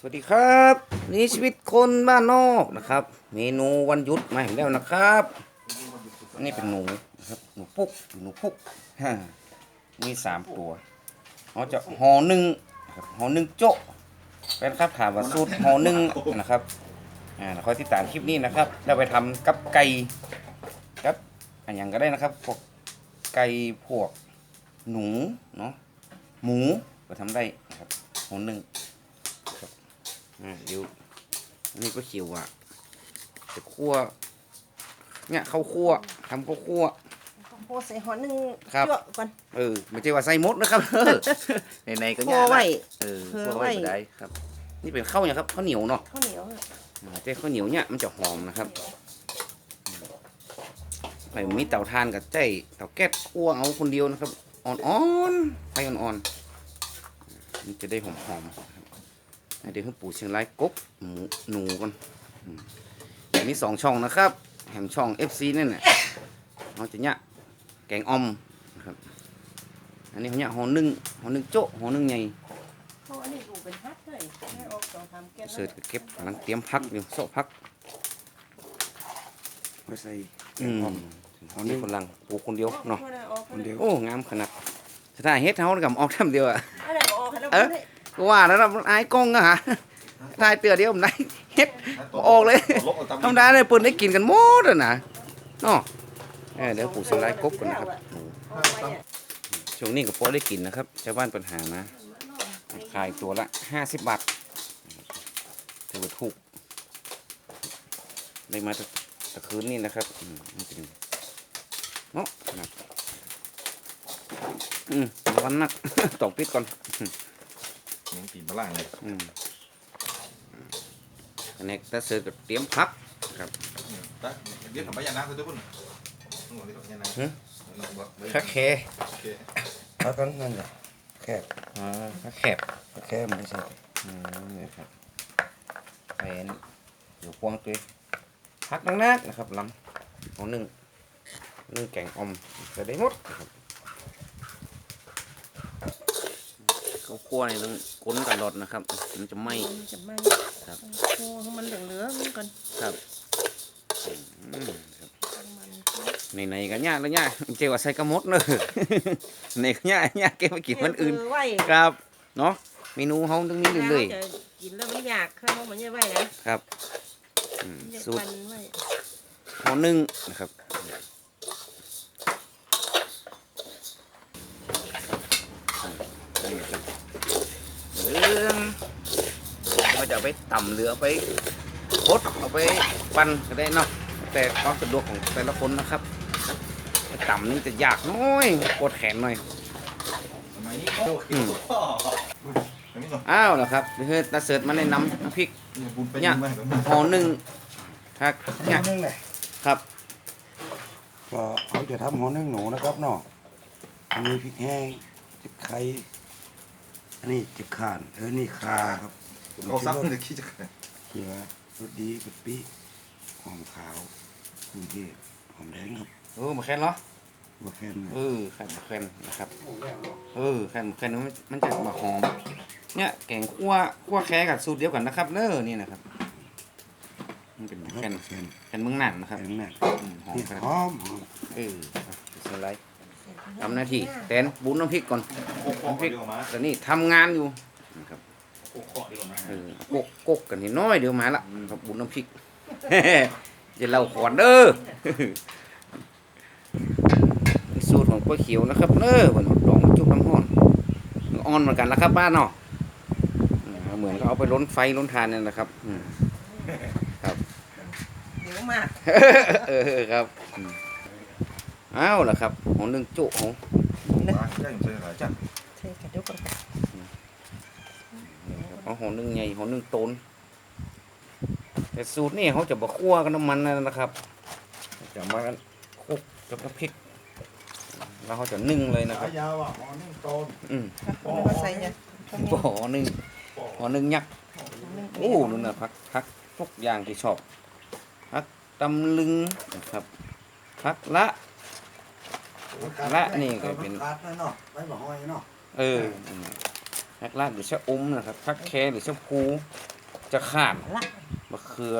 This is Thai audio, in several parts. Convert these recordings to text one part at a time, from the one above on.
สวัสดีครับนี่ชีวิตคนบ้านนอกนะครับ เมนูวันหยุดมาอีกแล้วนะครับนนี้เป็นหนูนะครับหนูพุกหนูพุกฮ่ามีสามตัวเขาจะห่อหนึ่งห่อหนึ่งโจ๊ะแฟนครับถามว่าสูตรห่อหนึ่งนะครับอ่าแล้วคอยติดตามคลิปนี้นะครับแล้วไปทำกับไก่กับอันย่างก็ได้นะครับพวกไก่พวกหนูเนาะหมูก็ทำได้นะครับห่อหนึ่ง อ่าเดี๋ยวอันนี้ก็เขียวอะจะคั่วเนี่ยข้าวคั่วทำข้าวคั่วโพใส่หอหนึ่งครับจั่วก่อนเออไม่ใช่ว่าใส่มดนะครับเออในๆก็คั่ยาวกไว้เออเผื่อคั่วไว้ไว้ก็ได้ครับ นี่เป็นข้าวเนี่ยครับข้าวเหนียวเนาะข้าวเหนียวอะอ่าแต่ข้าวเหนียวเนี่ยมันจะหอมนะครับไปมีเตาทานกับใจเตาแก๊สคั่วเอาคนเดียวนะครับ อ่อนๆไฟอ่อนๆมันจะได้หอมๆครับ เดี๋ยวให้ปู่เชียงรายกบหมูหนูกันมีสองช่องนะครับแหมช่อง FC นั่นแหละเราจะเนี่ยแกงอ่อมนะครับอันนี้เขาเนี่ยห่อหนึ่งห่อหนึ่งโจ๊ะห่อหนึ่งใหญ่เพราะอันนี้ดูเป็นฮัทเลยให้ออกสองทำแก้วเสิร์ฟก็เก็บกำลังเตรียมพักอยู่โซะพักไม่ใส่อืมอันนี้คนลังปลูกคนเดียวเนาะคนเดียวโอ้งามขนาดถ้าเฮ็ดเฮากับออกทำเดียวอะอะไรออ กให้เราเอ๊ะได้ก็ว่าแล้วนะอายกล้องอะฮะถ่ายเตือเดียวผมได้เฮ็ดบ่ออกเลยธรรมดาเลยเปิ้นได้กินกันหมดอะนะเนาะเออเดี๋ยวปู่สไลด์กบกันนะครับออกไว้เนี่ยช่วงนี้ก็พอได้กินนะครับชาวบ้านปัญหานะขายตัวละห้าสิบบาทถือว่าถูกได้มาตะตะคืนนี่นะครับอืมนี่เป็นเนาะนะอืมระวันนักตอกปิดก่อน ยังปีนมาล่างเลยอืมอันนี้ตาเสือก็เตรียมพักครับตักเรียกทำไปยานาคือทุกคนต้องบอกที่ทำยานาหึคักแคโอเคพักกันนั่นแหละแคบอ่าคักแคบแคบไม่ใช่อืมนี่ครับแผนอยู่พวงตัวพักนักๆนะครับลำเอาหนึ่งหนึ่งแกงออมจะได้หมดนะครับ ข้าวคั่วนี่ต้องก้นกันหลอดนะครับมันจะไหม้มันจะไหม้ครับโอ้ให้มันเหลืองๆมันก่อนครับอืมครับมันในในๆกันยากแล้วยากเจว่าใส่กระมดเนอะในกันยากยากเก็บไปกินมันอื่นเไว้ครับเนาะเมนูเฮาตรงนี้เรื่อยจะกินแล้วมันอยากข้าวมันจะไว้นะครับอืมมันจะสูตรปันไว้ห่อหนึ่งนะครับนี่ครับ เหลืองก็จะเอาไปต่ำหรือเอาไปคดเอาไปปั้นก็ได้เนาะแต่ความสะดวกของแต่ละคนนะครับไปต่ำนี่จะยากน้อยกดแขนหน่อยทำไมนี่โอ้อืมอันนี้เนาะอ้าวเหรอครับเฮ้ยตาเสิร์ตมาแนะนำน้ำพริกนี่บุญไปเนี่ยยิงไหมห่อหนึ่งครับหเนี่ยอนึ่งเลยครับก็เขาจะทำหอนึ่งหนูนะครับเนาะอันนี้พริกแห้งจิบไข่ อันนี้จิบข่าน เออ นี่คาครับเอาซับเลยขี้จะเกิดเขียวรสดีกะปิหอมขาวคุณเทศหอมแดงครับเออมาแค่นเนาะบะแคนเออแค่นมาแค่นนะครับ เออแค่นแค่นมันมันจะมาหอม เนี่ยแกงคั่วคั่วแค่กับสูตรเดียวกันนะครับเน้อนี่นะครับ มันเป็นแค่นแคนแค่นเมืองหนันนะครับแข็งแน่อืมหอมนี่ครับหอมหอมเออสไลด์ ทำหน้าที่แตนบุญน้ำพริกก่อนโอ้โหเดียวมาแต่นี่ทำงานอยู่นะครับโอ้โหเดียวมาเออกกกกกันนิดน้อยเดี๋ยวมาละครับบุญน้ำพริกจะเล่าขอนเด้อนี่สูตรของก๋วยเขียวนะครับเด้อวันดองจุกน้ำห้อนอ่อนเหมือนกันนะครับป้าเนาะอืมเหมือนเขาเอาไปล้นไฟล้นทานเนี่ยนะครับอืมเดี๋ยวมากเออครับ อืมอ้าวล่ะครับของหนึ่งจุของมาใช่ใช่หลายจังใช่กระดูกกระดูกของหอหนึ่งใหญ่หอหนึ่งโตนแต่สูตรนี่เขาจะบะคั่วกับน้ำมันนะครับจะมากันคลุกกับน้ำพริก แล้วเขาจะนึ่งเลยนะครับยาวอะหอนึ่งโตนอืมแล้วก็ใส่เนี่ยหอหนึ่งหอหนึ่งยักษ์โอ้นั่นนะพักพักทุกอย่างที่ชอบพักตำลึงนะครับพักละ ละนี่ก็เป็นขาดนะเนาะไม่บอกห้อยเนาะเอออืมผักลาดหรือชะอมนะครับผักแคหรือชะพูจะขาดละมะเขือ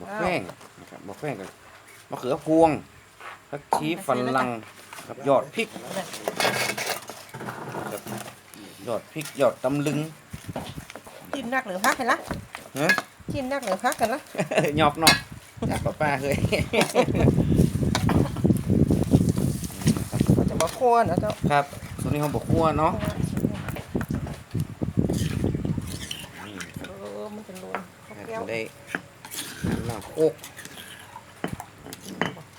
มะแข้งนะครับมะแข้งกับมะเขือพวงผักชีฝรั่งครับยอดพริกครับยอดพริกยอดตำลึงจิ้มนักหรือพักกันละฮะจิ้มนักหรือพักกันละหยอบเนาะอยากป้าป้าเคย ก็จะมาคั่วนะเจ้าครับส่วนนี้เขาบอกคั่วเนาะเออมันจะรวนข้าวให้แก้วมันได้น้ำโคก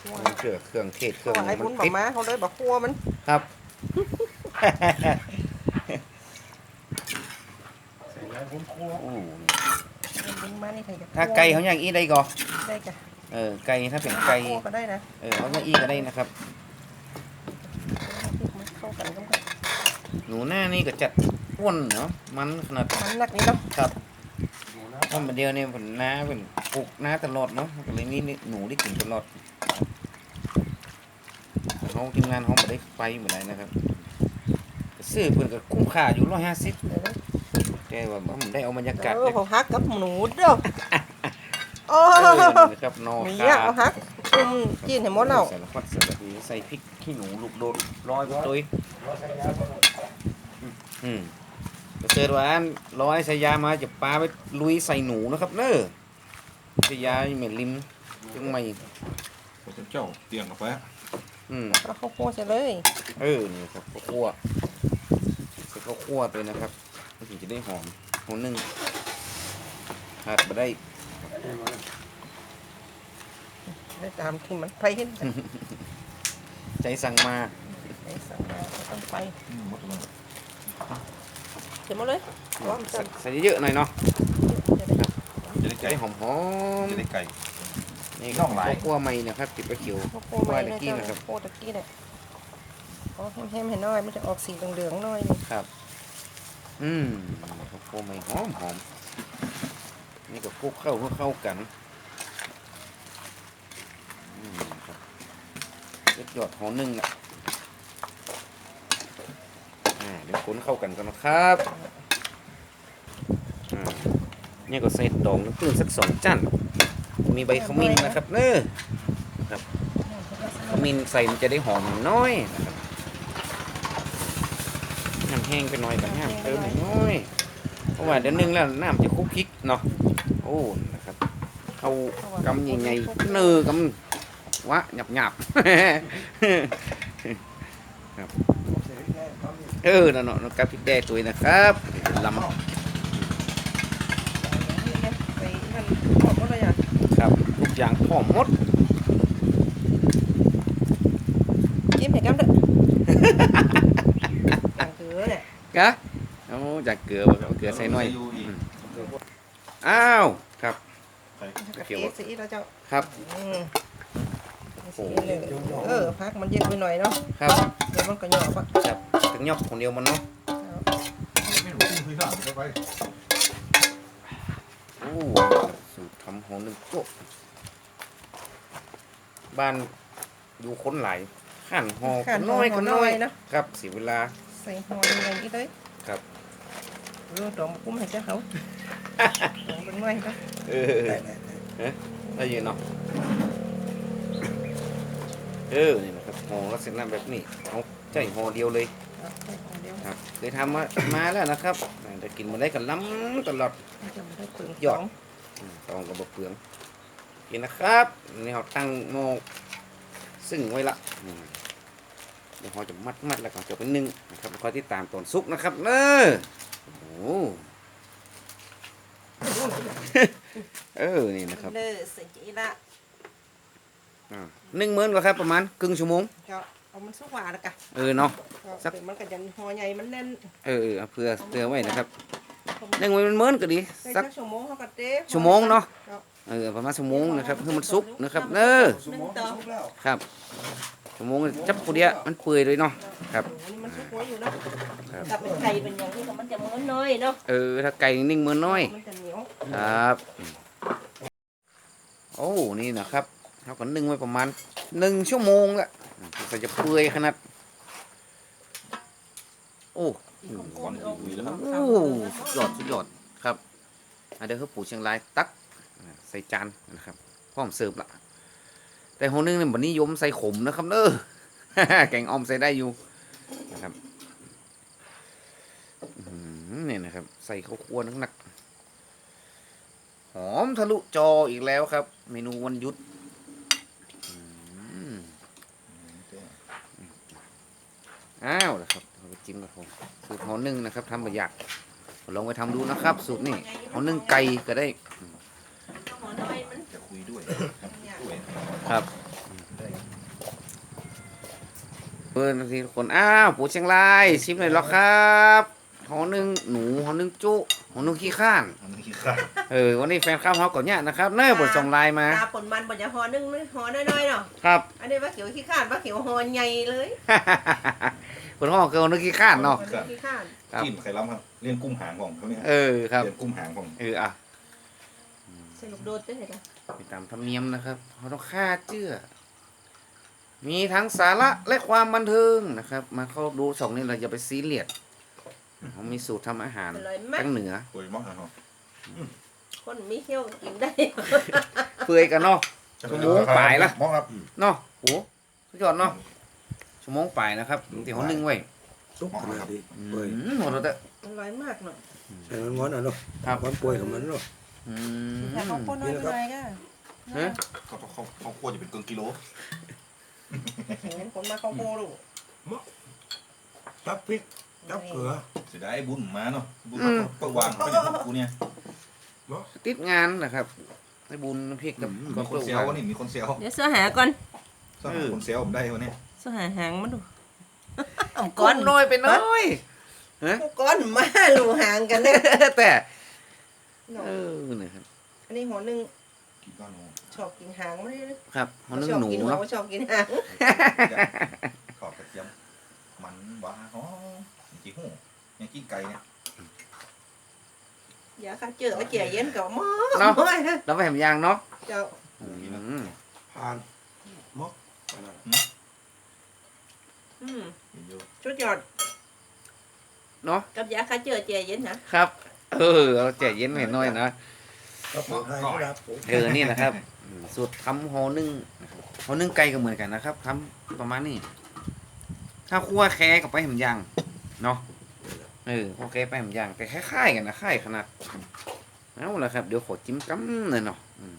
คั่วเครื่องเครื่องเทศเคเพรื่องราะว่าไอ้บุญบอติกดมาเขาเลยบอกคั่วมันครับใส่แล้วผมครัวโอ้บุญมานี่ใครจะถ้าไก่เขาอย่างอีได้ก่อได้จ้ะเออไก่ถ้าเป็นไก่คั่วก็ได้นะเออเขาอย่างอีก็ได้นะครับ มันเข้ากันก็ ห นูหน้านี่ก็จัดอ้วนเนาะมันขนาดมันนักนี่เนาะครับหนูนะเพราะมันเดียวเนี่ยผมน้าเป็นปลูกน้าตลอดเนาะก็เลยนี่นี่หนูได้กินตลอดเขาทีมงานเขาไม่ได้ไปเหมือนไรนะครับก็ซื้อเพิ่นก็คุ้มค่าอยู่ร้อยห้าสิบแต่ว่าผมได้เอาบรรยากาศเออเนี่ยผมฮักกับหนูเด้อโอ้เออนะครับนอมีคาอยากเอาฮักจุ่มจีนให้หมดแล้วสารพัดสารพีใส่พริกขี้หนูลูกโดดร้อยไปตัวเราใส่ยาก่ อนอืมก็เจอว่าอันร้อยใส่ยามาจะปลาไปลุยใส่หนูนะครับ เน้อใส่ยาเหม็นลิมจึงไม่ผมเจ้าเตียงกาแฟอืมเอาข้าวคั่วเสร็จเลย เออนี่ครับข้าวคั่วใส่ข้าวคั่วไปนะครับมันถึงจะได้หอมหอมหนึ่งขาดไปได้ได้ตามที่มันไปเห็นจ้ะใจสั่งมาไปสั่งมาก็ต้องไปหมดเลย เสร็จหมดเลยพร้อมใส่จะใส่เยอะๆหน่อยเนาะจะได้จะได้จะไก่ได้หอมหอมจะได้ไก่ๆนี่น่องลายข้าวคั่วใหม่นะครับติดไปเขียวข้าวคั่วไม่ได้เจ้าข้าวคั่วตะกี้เนี่ยอ๋อแห้มๆให้น้อยมันจะออกสีเหลืองๆหน่อยนึงครับ อืมข้าวคั่วใหม่หอมหอมนี่ก็คลุกเข้าเพื่อเข้ากันอืมครับเล็ดหยอดหอมหนึ่งอะอ่า เดี๋ยวคนเข้ากันกันนะครับอ่าเนี่ยก็ใส่ดองน้ำผึ้งสักสองจันมีใบขมิ้นนะครับเน้อครับขมิ้นใส่มันจะได้หอมน้อยนะครับน้ำแห้งไปหน่อยกับน้ำเติมหน่อยเพราะว่าเดี๋ยวนึงแล้วน้ำจะคุกคิกเนาะโอ้นะครับเขากำใหญ่ๆเนื้อกำวะหยับหยับๆ เออนั่นเนาะกับพริกแดงตัวนี้นะครับลำไปมันหอมหมดเลยอะครับทุกอย่างพร้อมหมดจิ้มให้กันเด้ออย่างเกลือเนี่ยกะโอ้จากเกลือบ่ครับเกลือใส่หน่อยอยู่อีกอ้าวครับใส่กะเทสีแล้วเจ้าครับอืม สีเลยเออพักมันเยอะไปหน่อยเนาะครับเดี๋ยวมันก็หยอบอะครับถึงยอบคนเดียวมันเนาะไม่รู้คุยข้าวได้ไปโอ้สูตรทำหอมหนึ่งโจ๊ะบ้านอยู่คนหลายขั้นหอขัคนนน้อยหคอนน้น้ออยยเนาะครับเสียเวลาใส่หออย่างนี้เลยครับเออดอกมะกุ้มให้เจ้าเขาดอกเป็นไม้ก็เออได้ยินเนาะ เออนี่นะครับห่อลักษณะแบบนี้เอาใจห่อเดียวเลยเอาใส่หอเครับเคยทำมามาแล้วนะครับแต่กินมาได้กันล้ำตลอดมันจะไม่ได้เปลืองหยอดตองกับบะเปลืองกินนะครับนี่เราตั้งโมซึ่งไว้ละเดี๋ยวเราจะมัดมัดแล้วก็จะเป็นหนึ่งนะครับคอยที่ตามตอนซุกนะครับเนอะโอ้เออนี่นะครับเลยใส่จีละ หนึ่งหมื่นกว่าครับประมาณครึ่งชั่วโมงก็เอามันสุกหวานแล้วกันเออเนาะ สัสัก กมันก็จะหอใหญ่มันแน่นเออเออเอาเพื่อเตือไว้นะครับหนึ่งหมื่นหมื่นก็ดีใส่สัก แค่ชั่วโมงเขาก็เต้ชั่วโมงเนาะครับเออประมาณชั่วโมงนะครับเพื่อมันสุกนะครับเนอะสมองสุกแล้วครับชั่วโมงจับผู้เดียวมันเปื่อยเลยเนาะครับโอ้โหนี่มันสุกหัวอยู่เนาะกับเป็นไก่เป็นอย่างนี้ก็มันจะเหมือนน้อยเนาะเออถ้าไก่นิ่งมือน้อย มันจะเหนียวครับ โอ้ นี่นะครับ เท่ากับนึ่งไว้ประมาณหนึ่งชั่วโมงละก็จะเปื่อยขนาด โอ้ควันคุยแล้วครับโอ้สุดยอดสุดยอดครับอันเดี๋ยวคือปู่เชียงรายตักใส่จานนะครับพร้อมเสิร์ฟละแต่หัวนึงเนี่ยบันนิยมใส่ขมนะครับเนอะแกงออมใส่ได้อยู่นะครับเนี่ยนะครับ ใส่ข้าวคั่วหนักๆหอมทะลุจออีกแล้วครับ เมนูวันยุดอื อ้าวนะครับเราไปจิ้มกับผมสูตรหอนึ่งนะครับทำประหยัดลองไปทำดูนะครับ สูตรนี่หอนึ่งไก่ก็ได้จะคุยด้วยครับคุยครับเปิดทีทุกคนอ้าวปู่เชียงรายชิมหน่อยหรอครับหอนึ่งหนูหอนึ่งจุหอนึ่งขี้ข้านอันนี้ครับเออวันนี้แฟนข้าวเขาก่อนเนี่ยนะครับเน่บทส่งไลน์มาตาผลมันบ่จะหอนึงหอน้อยๆเนาะครับ อันนี้ว่าเขียวขี้ข้านว่าเขียวหอใหญ่เลย คนห้องเกินนึกขี้ข้านเนาะหอขี้ข้านครับ จิ้มไข่ล้ำครับเลี้ยงกุ้งหางของเขาเนี่ยเออครับเลี้ยงกุ้งหางของเอออะสรุปโดนได้เลยนะไปตามธรรมเนียมนะครับเราต้องฆ่าเจื้อมีทั้งสาระและความบันเทิงนะครับ มาเข้าดูสองนี่เราอย่าไปซีเรียสเขามีสูตรทำอาหารอร่อยมากทั้งเหนือคุยมากนะครับคนมีเขี้ยวกินได้ เปื่อยกันเนาะชั่วโมงปลายละ มองครับเนาะโอ้สุดยอดเนาะ ชั่วโมงปลายนะครับตีหัวหนึ่งไว้ซุปขนาดนี้อืเปื่อยมหมดแล้วเด้ออร่อยมากเนาะใส่มันม้อนอะเนาะครับมันป่วยของมันเนาะอืมแต่เขาคนน้อยไปก็ฮะเขาเขาเขาควรจะเป็นเกินกิโลเห็นคนมาเขาโคลูกจับพริกจับเกลือเสียดายบุญมาเนาะบุญเขาก็วางเขาอย่างกูเนี่ยติดงานนะครับให้บุญพริกกับมีกับคนเซลนี่มีคนเซลเดี๋ยวเสื้อหาก่อนสมัครคนเซลผมได้วันนี้เสื้อหาหางมาดูก้อนน้อยไปน้อยก้อนมาลูหางกันนะแต่เออนะครับอันนี้หัวหนึ่งกินก้อนหนูชอบกินหางไม่ได้ครับหัวนึ่งชอบหนูกินหัวเนาะชอบกินหางขอบกระเทียมมันหวานอ๋อจีหูยังกินไก่เนี่ยอย่าข้าเจอมาเจียเย็นกับหม้อเราไปแหมยางเนาะเจ้าอืมผ่านมอกขนาด อืมเยอะชุดยอดเนาะกับยาข้าเจอเจียเย็นนะครับ เออเราแจกเย็นหน่อยหน่อยนะก็ปลอดภัยครับผมเออนี่นะครับอืมสูตรทำห่อนึ่งห่อนึ่งไก่ก็เหมือนกันนะครับทำประมาณนี้ ถ้าคั่วแค่กับไปแหมยางเนาะเออคั่วแค่ไปแหมยางแต่คล้ายๆกันนะคล้ายขนาดเอาละครับเดี๋ยวขอจิ้มกั๊มหน่อยเนาะอืม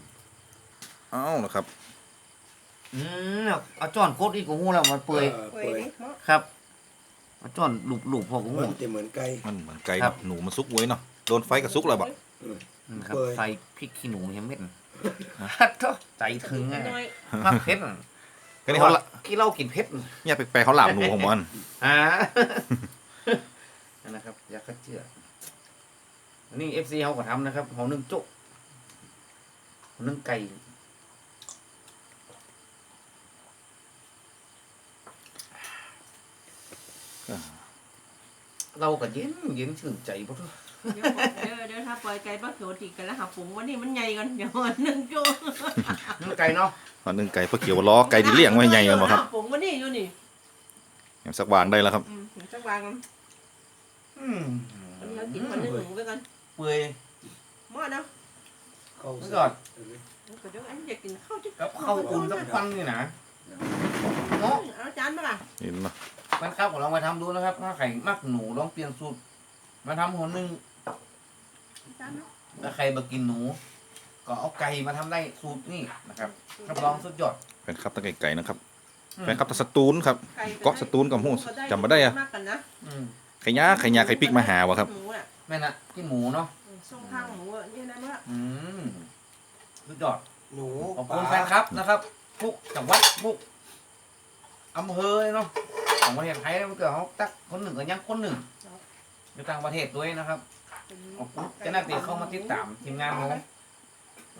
อ้าวนะครับ อืมเอาจ้อนโคตรอีกกูหูแล้วมันเปื่อยเว้ยนี่หม้อครับเอาจ้อนหลุบหลุบพอกูหู มันจะเหมือนไก่ มันเหมือนไก่ครับ หนูมันซุกไว้เนาะโดนไฟกับซุกเลยบอกนะครับเปื่อย ใส่พริกขี้หนูเห็นเม็ดฮัทเถอะใจถึงไงน้อยมากเผ็ดก็นี่เขาละกี่เหล้ากินเผ็ดเนี่ยแปลกๆเขาหลามหนูของมันอ่านั่นนะครับอยากคัดเชื่ออันนี้เอฟซีเขาก็ทำนะครับเขานึ่งจุเขานึ่งไก่ เราก็เย็นเย็นชื่นใจพวกทุกเดี๋ยวเดี๋ยวเดี๋ยวถ้าปล่อยไก่ป้าเขียวติดกันแล้วหาปุ๋งวันนี้มันใหญ่กันเดี๋ยวหนึ่งจุนึ่งไก่เนาะวันหนึงไก่ปลาเขียวล้อไก่ที่เลี้ยงไว้ใหญ่กันบ่ครับปุ๋งวันนี้อยู่นี่อย่างสักวางได้แล้วครับ อืมสักวางกันอืมวันนี้เรากินคนหนึ่งหนูไปกันเปื่อยหม้อเนาะเข้าเมื่อก่อนเดี๋ยวอันอยากกินข้าวจิ๊กับข้าวอุ่นสักฟันนี่นะเนาะเอาจานมาล่ะเห็นเนาะ มันครับของเรามาทำดูนะครับ ถ้าใครมักหนูลองเปลี่ยนสูตรมาทำหัวหนึ่งจานเนาะถ้าใครมากินหนู ก็เอาไก่มาทำได้สูตรนี่นะครับรับรองสุดยอดแฟนคลับตะไก่ๆนะครับอืมแฟนคลับตะสตูลครับไก่เกาะสตูลกับหูจำบ่ได้อะมากกันนะอืมไข่ยาไข่ยาไข่ปิกมาหาวะครับหมูอะแม่นะกินหมูเนาะช่องข้างหมูอะนี่นะเมื่ออืมสุดยอดหนูขอบคุณแฟนครับนะครับ ทุกจังหวัดทุกอำเภอเลยเนาะ ของประเทศไทยนะมันเกิดเขาตักคนหนึ่งกับยังคนหนึ่งอยู่ต่างประเทศด้วยนะครับขอบคุณเจ้าหน้าที่เข้ามาติดตามทีมงานผม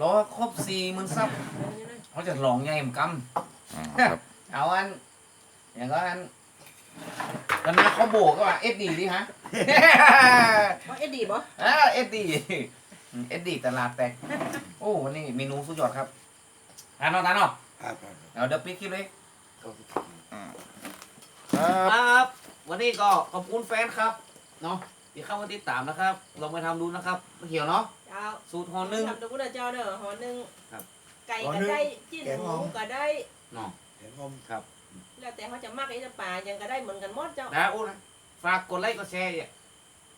รอครบสี่หมื่นซับเขาจะลองใหญ่เหมือนกันอ่าครับเอาอัน อย่างก็อันตอนนี้เขาโบกก็ว่าเอสดีดิฮะเอาเอ็ดดีบ่อ่าเอสดีเอสดีตลาดแตก โอ้วันนี้เมนูสุดยอดครับอ่านเนาะอ่านเนาะครับ เอาเดี๋ยวปิดคลิปเลย ครับครับ วันนี้ก็ขอบคุณแฟนครับเนาะเดี๋ยวเข้ามาติดตามนะครับ ลองไปทำดูนะครับเขียวเนาะ เจ้าสูตรห่อหนึ่ง ทำดูนะเจ้าเด้อหอหนึ่งครับ ไก่ก็ได้จิ้นหมูก็ได้ เนาะ เห็นผมครับแล้วแต่เขาจะมักไอ้น้ำปลายังก็ได้เหมือนกันหมดเจ้า นะอู้นะฝากกดไลค์กดแชร์อย่า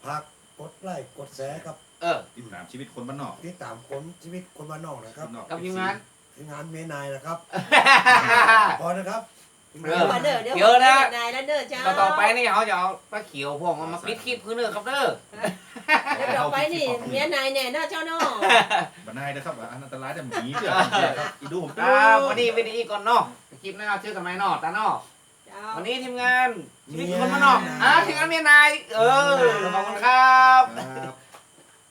พักกดไลค์กดแชร์ครับเออ ติดตามชีวิตคนบ้านนอกที่ตามคนชีวิตคนบ้านนอกนะครับนอก กับทีมงาน ทีมงานเมนายนะครับ พอนะครับ เออ เด้อเดี๋ยวเดี๋ยวนะ นายแล้วเด้อเจ้าต่อต่อไปนี่เขาจะเอาปลาเขียวพวกมันมาปิดคลิปคือเนื้อครับเด้อ แล้วต่อไปนี่เมียนายแน่เนาะเจ้าเนาะบ้านนายนะครับว่าอันตรายแต่หมีเด้อครับอีดูผมอ่าวันนี้วันนี้ก่อนเนาะคลิปหน้าชื่อกันไหมเนาะตาเนาะเจ้าวันนี้ทีมงานชีวิตคนมานนอกอ่าทีมงานเมียนาย เออ ขอบคุณครับ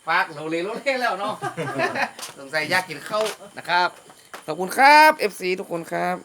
ฝากเราเลยรู้เรื่องแล้วเนาะ สงสัยอยากกินข้าวนะครับ ขอบคุณครับ FC ทุกคนครับ